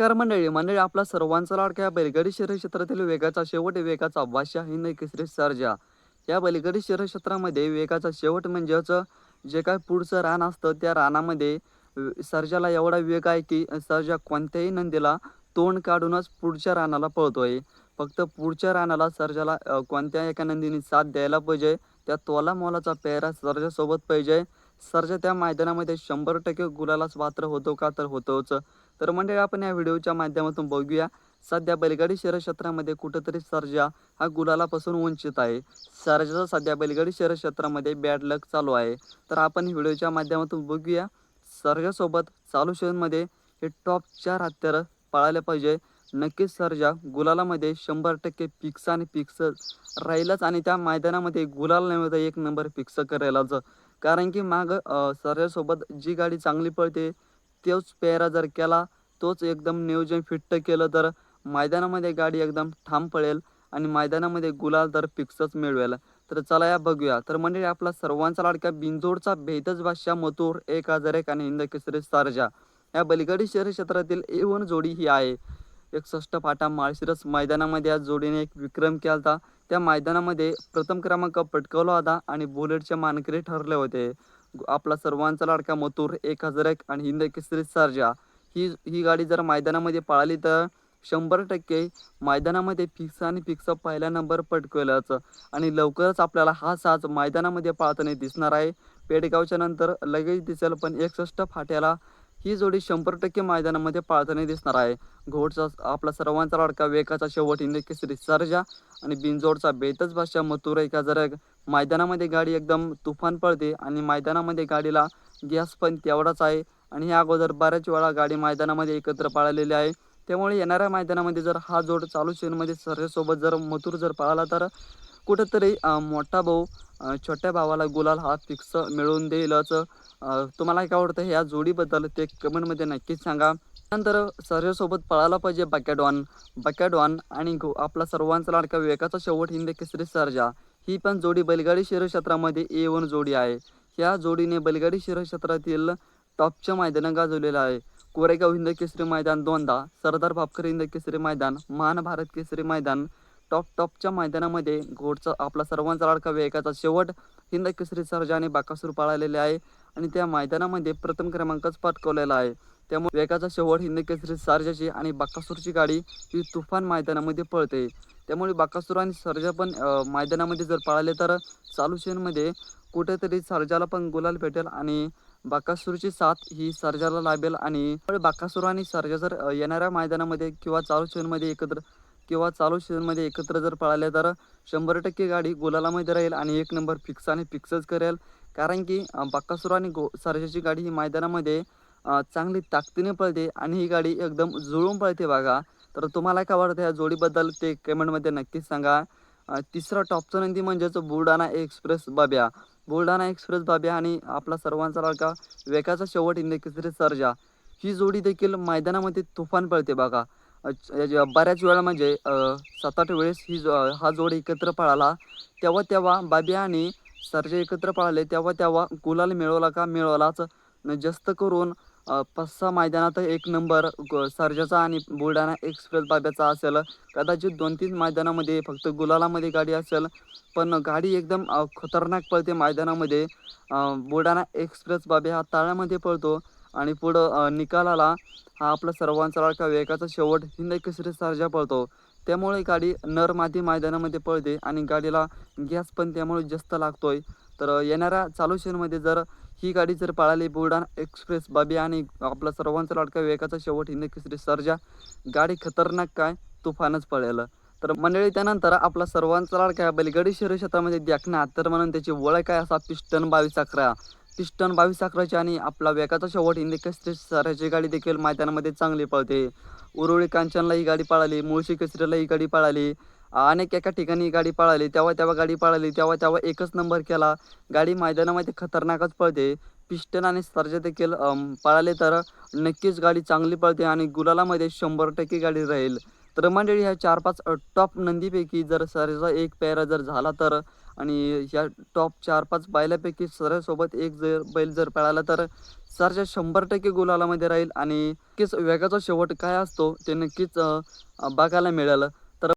नमस्कार मंडळी मंडळी आपला सर्वांचा लाडका या बैलगाडी शहर क्षेत्रातील वेगाचा शेवट वेगाचा वाशा हिंद केसरी सर्जा. या बैलगाडी शहर क्षेत्रामध्ये वेगाचा शेवट म्हणजेच जे काय पुढचं रान असतं त्या रानामध्ये सर्जाला एवढा वेग आहे की सर्जा कोणत्याही नंदीला तोंड काढूनच पुढच्या रानाला पळतोय. फक्त पुढच्या रानाला सर्जाला कोणत्या एका नंदीने साथ द्यायला पाहिजे त्या तोला मोलाचा पेहरा सर्जासोबत पाहिजे. सर्जा त्या मैदानामध्ये शंभर टक्के गुलालाच पात्र होतो का तर होतोच. तर मंडळी आपण या व्हिडिओच्या माध्यमातून बघूया. सध्या बैलगाडी शहर क्षेत्रामध्ये कुठंतरी सर्जा हा गुलालापासून वंचित आहे. सर्जाचा सध्या बैलगाडी शहर क्षेत्रामध्ये बॅड लक चालू आहे. तर आपण व्हिडिओच्या माध्यमातून बघूया. सर्जासोबत चालू शहरमध्ये हे टॉप चार हत्यारं पाळायला पाहिजे. नक्कीच सर्जा गुलालामध्ये शंभर टक्के पिक्स आणि पिक्स राहीलच आणि त्या मैदानामध्ये गुलाल नव्हे एक नंबर पिक्स करायलाच. कारण की माग सर्जासोबत जी गाडी चांगली पळते तोच पेहरा जर केला तोच एकदम नियोजन फिट्ट केलं तर मैदानामध्ये गाडी एकदम ठाम पळेल आणि मैदानामध्ये गुलाल तर फिक्सच मिळवेल. तर चला या बघूया. तर म्हणजे आपला सर्वांचा लाडक्या बिंजोडचा भेदच भाषा मतूर एक हजार एक आणि हिंद केसरी सारजा. या बलिगडी शहर क्षेत्रातील एवन जोडी ही आहे. एकसष्ट फाटा माळशिरस मैदानामध्ये या जोडीने एक विक्रम केला होता त्या मैदानामध्ये प्रथम क्रमांक पटकवला होता आणि बुलेटचे मानकरी ठरले होते. आपला सर्वांचा लाडका मथुर एक हजार एक आणि हिंद केसरी सारजा. ही ही गाडी जर मैदानामध्ये पळाली तर शंभर टक्के मैदानामध्ये फिक्स आणि फिक्स पहिला नंबर पटकवलाच आणि लवकरच आपल्याला हा साज मैदानामध्ये पाळताना दिसणार आहे. पेडगावच्या नंतर लगेच दिसेल पण एकसष्ट फाट्याला ही जोडी शंभर टक्के मैदानामध्ये पाळताना दिसणार आहे. घोडचा आपला सर्वांचा लाडका वेगाचा शेवट हिंद केसरी आणि बिनजोडचा बेतच भाषा मथुर एक हजार एक मैदानामध्ये गाडी एकदम तुफान पळते आणि मैदानामध्ये गाडीला गॅस पण तेवढाच आहे. आणि ह्या अगोदर बऱ्याच वेळा गाडी मैदानामध्ये एकत्र पाळलेली आहे. त्यामुळे येणाऱ्या मैदानामध्ये जर हा जोड चालू शेनमध्ये सर्वेसोबत जर मथुर जर पळाला तर कुठंतरी मोठा भाऊ छोट्या भावाला गुलाल हा फिक्स मिळवून देईलच. तुम्हाला काय आवडतं ह्या जोडीबद्दल ते कमेंटमध्ये नक्कीच सांगा. नंतर सर्वेसोबत पळायला पाहिजे बकॅडॉन बकॅडॉन आणि आपला सर्वांचा लाडका विवेकाचा शेवट हिंद केसरी सर्जा. ही पण जोडी बैलगाडी शिरक्षेत्रामध्ये ए वन जोडी आहे. ह्या जोडीने बैलगाडी शिरक्षेत्रातील टॉपच्या मैदानं गाजवलेलं आहे. कोरेगाव हिंद केसरी मैदान दोनदा सरदार भापकर हिंद केसरी मैदान महान भारत केसरी मैदान टॉप टॉपच्या मैदानामध्ये घोडचा आपला सर्वांचा लाडका वेगाचा शेवट हिंद केसरी सरजाने बाकासूर पाळलेले आहे. आणि त्या मैदानामध्ये प्रथम क्रमांकच पटकवलेला आहे. त्यामुळे वेगाचा शेवट हिंद केसरी सर्जाची आणि बाकासूरची गाडी ही तुफान मैदानामध्ये पळते. त्यामुळे बाकासूर आणि सर्जा पण मैदानामध्ये जर पळाले तर चालू शेनमध्ये कुठेतरी सर्जाला पण गुलाल भेटेल आणि बाकासूरची साथ ही सर्जाला लाभेल आणि बाकासूर आणि सर्जा जर येणाऱ्या मैदानामध्ये किंवा चालू शेनमध्ये एकत्र किंवा चालू सीझनमध्ये एकत्र जर पळाले तर शंभर टक्के गाडी गुलालामध्ये राहील आणि एक नंबर फिक्स आणि फिक्सच करेल. कारण की बाक्कासूर आणि गो सरजाची गाडी ही मैदानामध्ये चांगली ताकदीने पळते आणि ही गाडी एकदम जुळून पळते बघा. तर तुम्हाला काय वाटतं या जोडीबद्दल ते कमेंटमध्ये नक्कीच सांगा. तिसरा टॉपचा नंदी म्हणजेच बुलढाणा एक्सप्रेस बाब्या. बुलढाणा एक्सप्रेस बाब्या आणि आपला सर्वांचा लाडका वेगाचा शेवट हिंद सर्जा. ही जोडी देखील मैदानामध्ये तुफान पळते बघा. बऱ्याच वेळा म्हणजे सात आठ वेळेस ही जो हा जोड एकत्र पळाला तेव्हा तेव्हा बाब्या आणि सर्जा एकत्र पळाले तेव्हा तेव्हा गुलाल मिळवला का मिळवलाच. जास्त करून पाच सहा मैदानात एक नंबर सर्जाचा आणि बुलढाणा एक्सप्रेस बाब्याचा असेल. कदाचित दोन तीन मैदानामध्ये फक्त गुलालामध्ये गाडी असेल पण गाडी एकदम खतरनाक पळते मैदानामध्ये. बुलढाणा एक्सप्रेस बाबे हा ताळ्यामध्ये पळतो आणि पुढं निकालाला हा आपला सर्वांचा लाडका वेगाचा शेवट हिंद केसरी सर्जा पळतो. त्यामुळे गाडी नर मादी मैदानामध्ये पळते आणि गाडीला गॅस पण त्यामुळे जास्त लागतोय. तर येणाऱ्या चालू शेनमध्ये जर ही गाडी जर पळाली बुलढाणा एक्सप्रेस बाबी आणि आपला सर्वांचा लाडका वेगाचा शेवट हिंद किसरी सर्जा गाडी खतरनाक काय? तुफानच पळेल. तर मंडळी त्यानंतर आपला सर्वांचा लाडका या बैलगाडी शहर क्षेत्रामध्ये द्याखना तर म्हणून त्याची वळ काय असा पिस्टन बावीस अकरा. पिस्टन बावीस अकराची आणि आपला वेगाचा शेवट हिंदी केसरी सराची गाडी देखील मैदानामध्ये चांगली पळते. उरुळी कांचनला ही गाडी पळाली मुळशी केसरीला ही गाडी पळाली. अनेक एका ठिकाणी गाडी पळाली तेव्हा तेव्हा गाडी पळाली तेव्हा तेव्हा एकच नंबर केला. गाडी मैदानामध्ये खतरनाकच पळते. पिस्टन आणि सर्ज देखील पळाले तर नक्कीच गाडी चांगली पळते आणि गुलालामध्ये शंभर टक्के गाडी राहील. तर मंडळी ह्या चार पाच टॉप नंदीपैकी जर सर्जा एक पेरा जर झाला तर आणि ह्या टॉप चार पाच बैलापैकी सरसोबत एक जर बैल जर पळाला तर सरजा शंभर टक्के गुलालामध्ये राहील आणि नक्कीच वेगाचा शेवट काय असतो ते नक्कीच बघायला मिळालं.